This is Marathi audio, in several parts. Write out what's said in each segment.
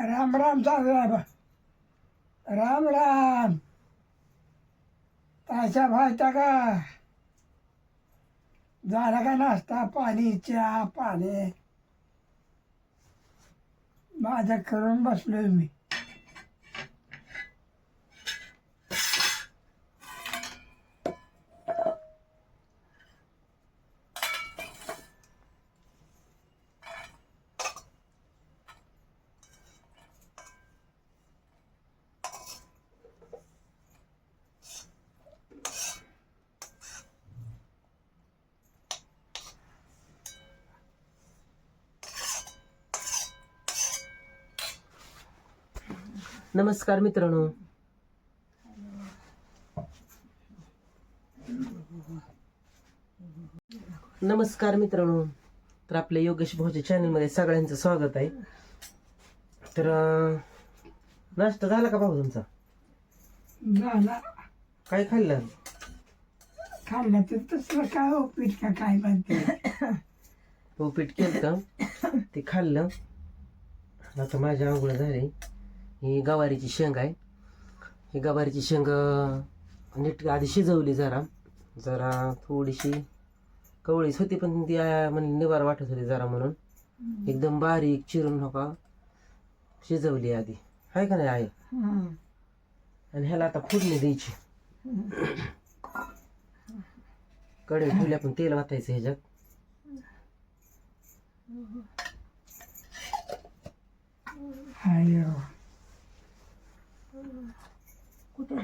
राम राम चालू आहे बा. राम राम. ताशा भाजता का? झाला का नाश्ता? पाणी चहा पाणी. माझ्या करून बसलोय मी. नमस्कार मित्रांनो. नमस्कार मित्रांनो. तर आपल्या योगेश भाऊच्या चॅनलमध्ये सगळ्यांचं स्वागत आहे. तर नाश्ता झाला का भाऊ तुमचा? झाला. काय खाल्लं खाल्लं तर तसलं काय उपीट का काय म्हणते. उपीट केलं का ते खाल्लं. आता माझ्या आंघोळ झाली ही गवारीची शेंग आहे. ही गवारीची शेंग नीट आधी शिजवली जरा. जरा थोडीशी कवळीच होती पण ती म्हणजे निवार वाटत होती जरा म्हणून. एकदम बारीक चिरून नका शिजवली आधी. आहे का नाही आहे आणि ह्याला आता फोडणी द्यायची. कडे ठेवल्या पण तेल वाटायचं ह्याच्यात.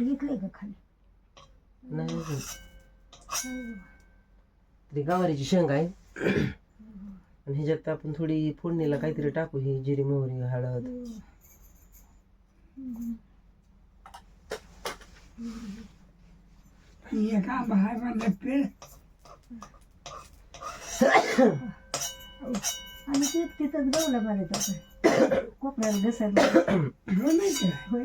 घेतलंय का खाली नाही. तरी गवारीची शेंग आहे आणि ह्याच्यात आपण थोडी फोडणीला काहीतरी टाकू ही जिरी मोहरी हळद एक आंबा आहे म्हणलं पेळ आणि ते तिथंच गवला मारायचा आपण कोपऱ्याला घेऊन होय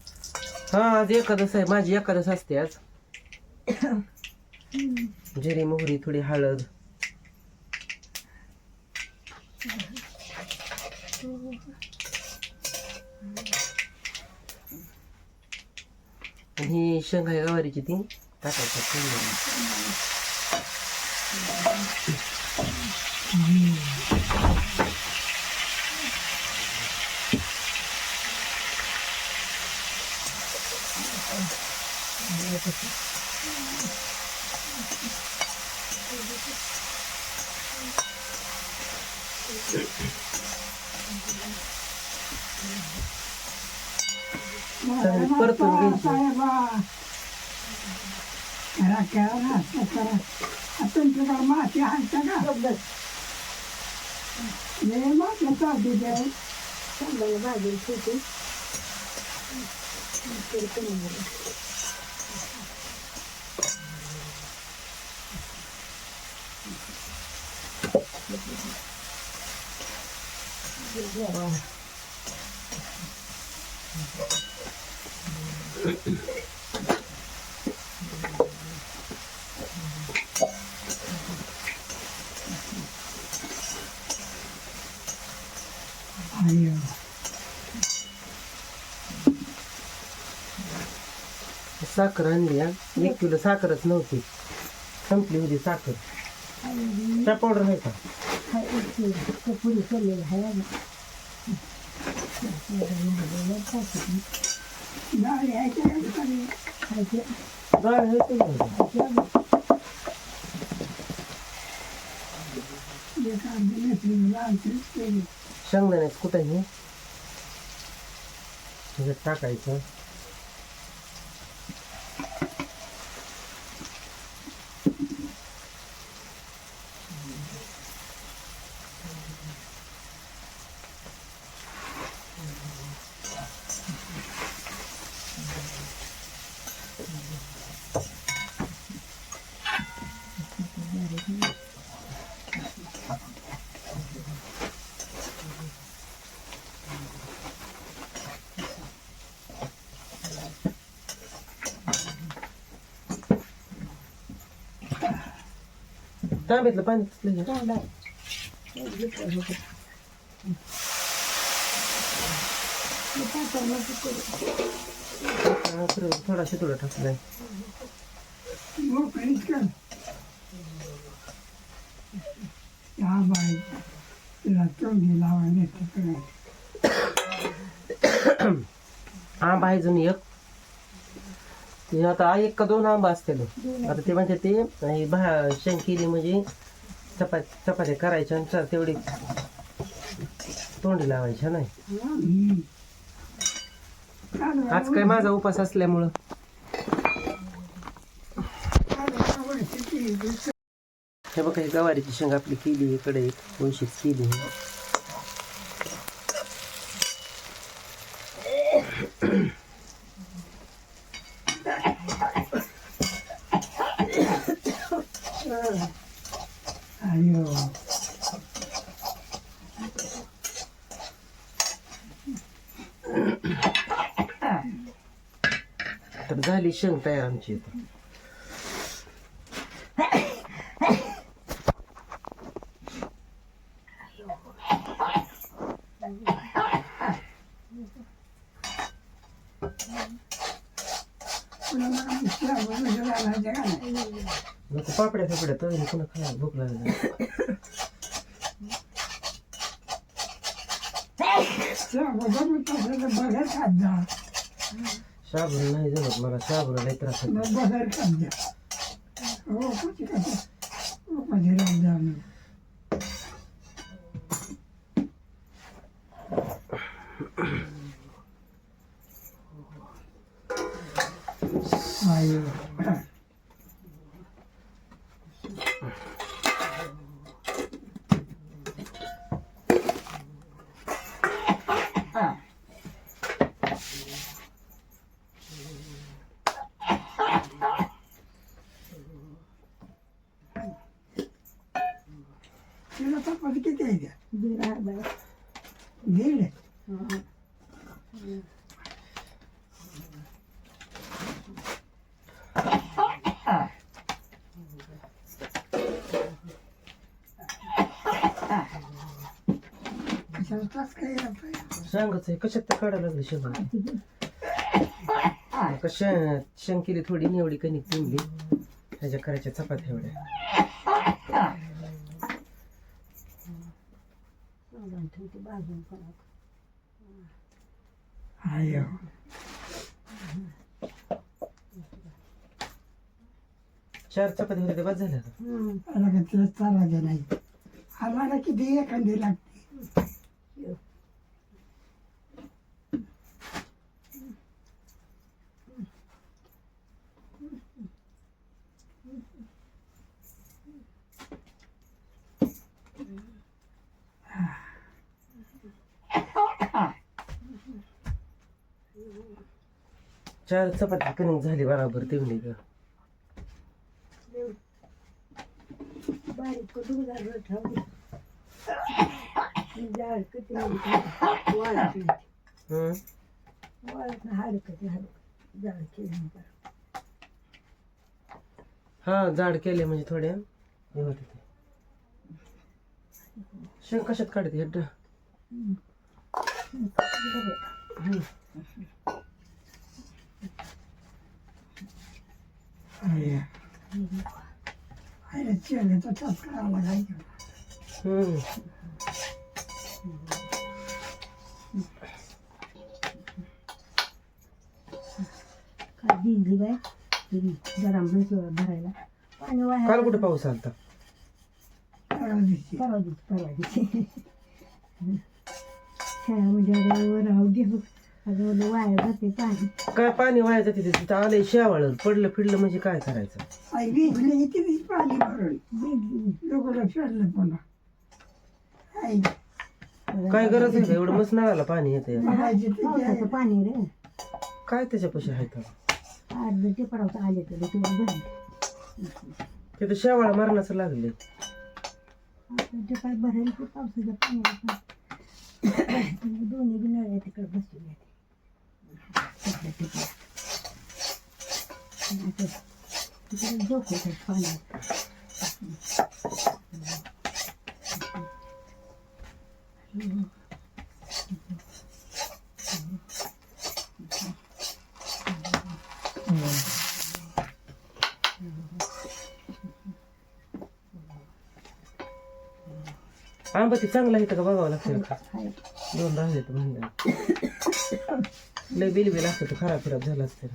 हा आज एकादस आहे. माझी एकादस असते आज. जिरी मोहरी थोडी हळद. आणि ही शेंगाई गवारीची ती टाकायची फोडणीला. चालेल, परतून घ्यायची माती आणता का माती चालते चांगलं भाजी छोटी अयो साखर आणली हा. एक किलो साखरच नव्हती. संपली होती साखर. त्या पावडर नाही का? पुरी केलेली आहे डाळ यायच्या खाली खायचे डाळ आहे ते नाही. एक अर्धी मेथी लालची केली शेंगदाण्याचं कुठं आहे हे? टाकायचं तांब्यातलं पाणी नको करू. हा, थोडं- टाकलाय मोकळीच कर हा बाई तिला तोंडी लावायला तिकडे आंबा आहे जण एक ते आता एक का दोन आंबा असतील. आता ते म्हणते ते हे भा केली म्हणजे चपाती चपात्या करायच्या आणि तेवढी तोंडी लावायच्या नाही? आज काय माझा उपास असल्यामुळं. हे बघा गवारीची शेंग आपली केली इकडे एक वैशिक केली अयो तर झाली शेंग तयार आमची इथं. नको पापड्या फापड्या तर पुन्हा खायला भूक लागली बघा खात जा. शाबून नाही जमत मला शाबूला लई त्रास होतो. मग बघा खात जा. हो कुठे कसं मध्ये राहून जा मग. अयो तिला चपाती किती आहे त्या दीड अर्धा दीड हा. कशाला तास काय यायला पाहिजे शेंगाच आहे कशात तर काढायला लागली शेंग कशा शेंग केली थोडी निवडी कणिक पिंडली त्याच्या करायच्या चपात्या एवढ्या. सावधान ठेवते भाजून पण अयो चार चपात्या होत्या बस झालं का? हम्म. त्याला का तिला चालायचं नाही आम्हाला किती एखादी लागते चार चपाती कणिक झाली बराबर तेवढी का बारीक झालं ठेवली. जाड किती हाड हाड जाड केल्यानंतर हा जाड केले म्हणजे थोड्या हे होते ते. शेंग कशात काढते हे. ड- अय्या. अरे चेहऱ्याचा तास करावा लागायचा हम्म काय भिजली बाय तरी जरा म्हैसूर भरायला पाणी वाया काल कुठे पाऊस आलता परवा दिवशी परवा दिवशी परवा दिवशी खेळा म्हणजे राहू दे हो. वाया जाते पाणी काय पाणी वाया जाते ते तिथं आलंय शेवाळ पडलं फिरलं म्हणजे काय करायचं? आई भिजली किती पाणी भरून भिजली लोकांना फेडलं पुन्हा. आई. काय गरज आहे का? एवढं मस्त नळाला पाणी येते पावसाचं पाणी रे काय त्याच्यापाशी आहे तर अर्ध ते आले तर भरलं शेवाळा मारण्याचं लागले. ते काय भरेल ते पावसाच्या पाण्याला दोन्ही बी नळ्या तिकडे तिकडे आंबा ते चांगलं आहे का बघावं लागतं का? दोन राहिले तर म्हणलं. लय बिल बिल असतं तर खराब खराब झाला असतं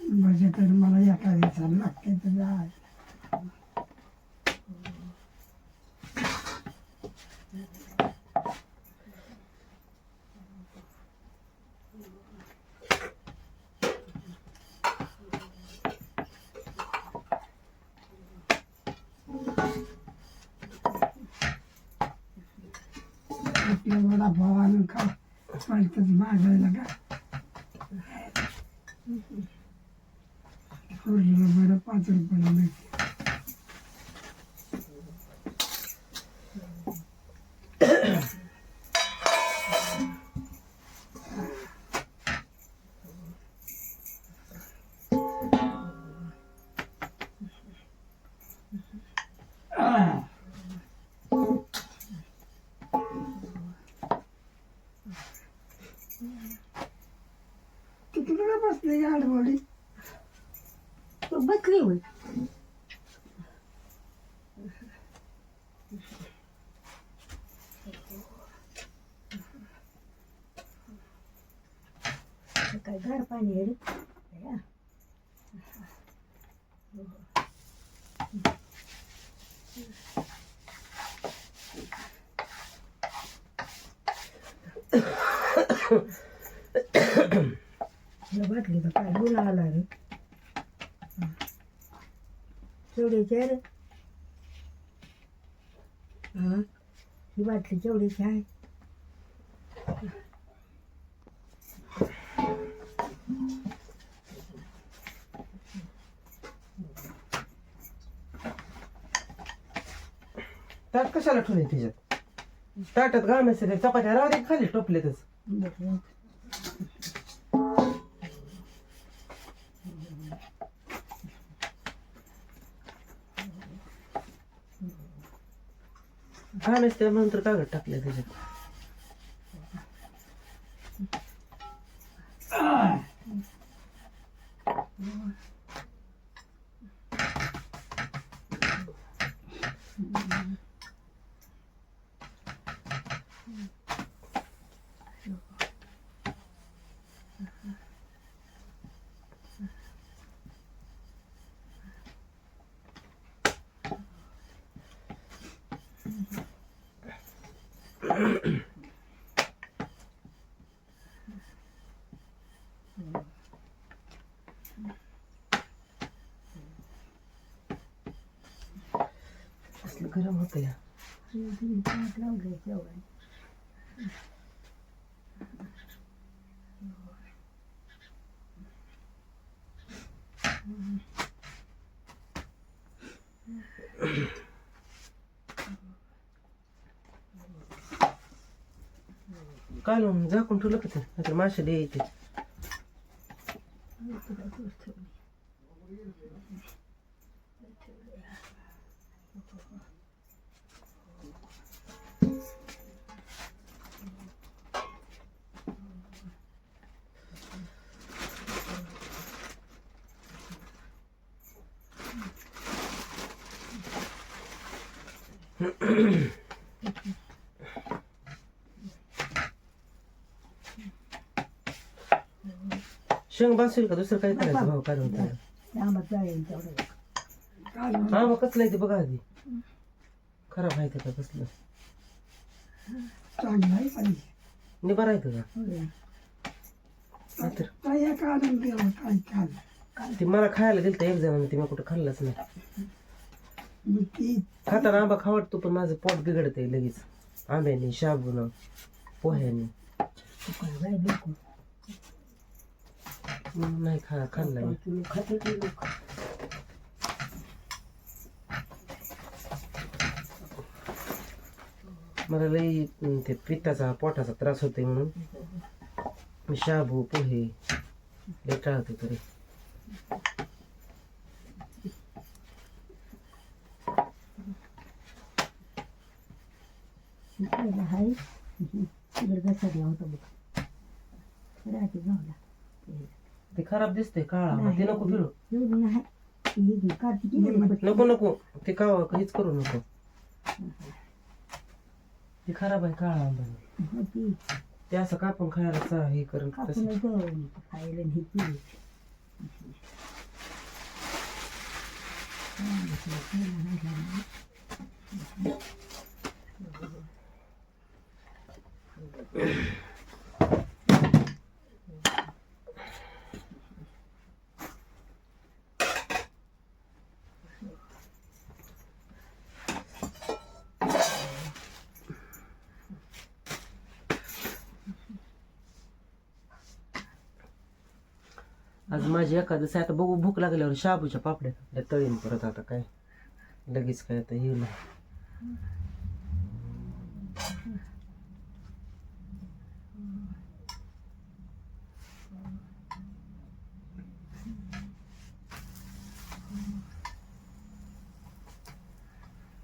म्हणजे तर मला एका दिवसाला लागते तर falta de más de. बसले गाडबोडी तू बसली होय या बाटलीचा काय गुन्हा आला रे. आहे रे. हा? ही बाटली केवढ्याची आहे ताट कशाला ठेवले त्याच्यात ताटात ते चपात्या राहू दे खाली टोपलेतच. बरं. गाण्याचे त्या नंतर कागद टाकले त्याच्यात Mm-hmm. गरम होतं या हे ताट लावलंय केवढं. कालून झाकून ठेवलं का ते नाहीतर मासे द्यायचे तुला गोष्ट होईल. शेंग बासूल का दुसरं काही करायचं भाऊ काढून त्याला आंबट जाईल तेवढं काल हा मग कसलं आहे ते बघा आधी. खराब आहे ते का कसलं? चांगलाही पाहिजे निभा राहतं का? होय. नाहीतर काय काढून गेलं काय काल ते मला खायला दिलं एक जणांनी ते मी कुठं खाल्लंच नाही. मग ती खाताना आंबा खावडतो पण माझं पोट बिघडत आहे लगेच. आंब्याने शाबून पोह्याने. काय बाई नाही खा खाल्ला मी किलो खाते ते लोक मला लई ते पित्ताचा पोटाचा त्रास होतोय म्हणून मी शाबू पोहे लई टाळतो तरी पहिला आहे तिकडे घसरला होता बघ राहते गावला ते खराब दिसतंय काळा ते नको फिरू एवढं नाही ही कार्तिकी नको नको ते का काहीच करू नको ते खराब आहे काळा आंबा ती ते असं कापून खायला चा- हे करून तसं कापून खायला आणि हे पिली आज माझी एखादं आता बघू भूक लागल्यावर शाबूच्या पापड्या आपल्या तळीन परत आता काय लगेच काय आता येऊ नाही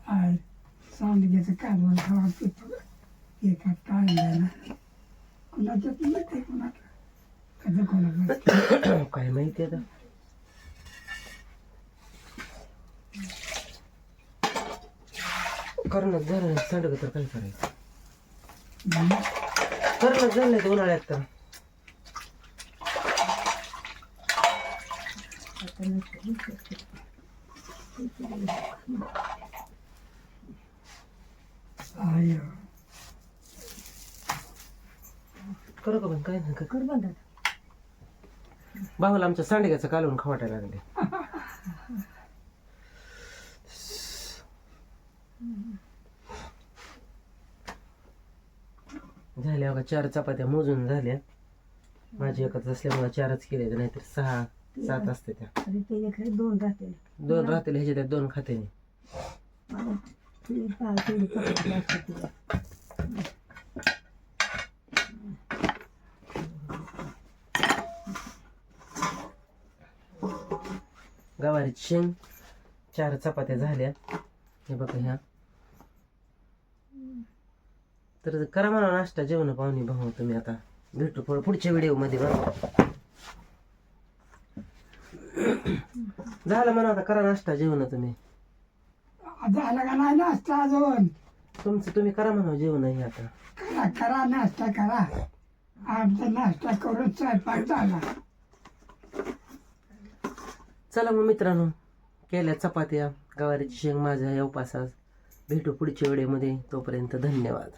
आहे सांडग्याचं कालवण खावा पितो एका काढलं ना कुणाच्यात नाही ते कुणाचं कधी कोणाचं काय माहिती आता? करणं झालं सांडग तर काय करायचं? करणं झालं नाही उन्हाळ्यात तर करू का पण काय नाही कर बंद भावाला आमच्या सांडग्याचं कालवून खवाटायला लागले. झाल्या बघा चार चपात्या मोजून झाल्या. माझी एकच असल्यामुळे चारच केले नाहीतर सहा सात असते त्या. त्याच्याकडे दोन राहते दोन राहतील ह्याच्या त्यात दोन खाते मला तुझी पाय तेवढी पकडली असते तुला गवारीची शेंग चार चपात्या झाल्या. हे बघा ह्या. तर करा म्हणा नाश्ता जेवण पाहुणे भाऊ तुम्ही आता. भेटू पुढ- पुढच्या व्हिडिओमध्ये बरं झालं म्हणा आता करा नाश्ता जेवण तुम्ही. झालं का नाही नाश्ता अजून? तुमचं तुम्ही करा म्हणा जेवण हे आता. करा करा नाश्ता करा. आमचा नाश्ता करून स्वयंपाक झाला. चला मग मित्रांनो केल्या चपात्या गवारीची शेंग माझ्या या उपासास भेटू पुढच्या व्हिडिओमध्ये. तोपर्यंत धन्यवाद.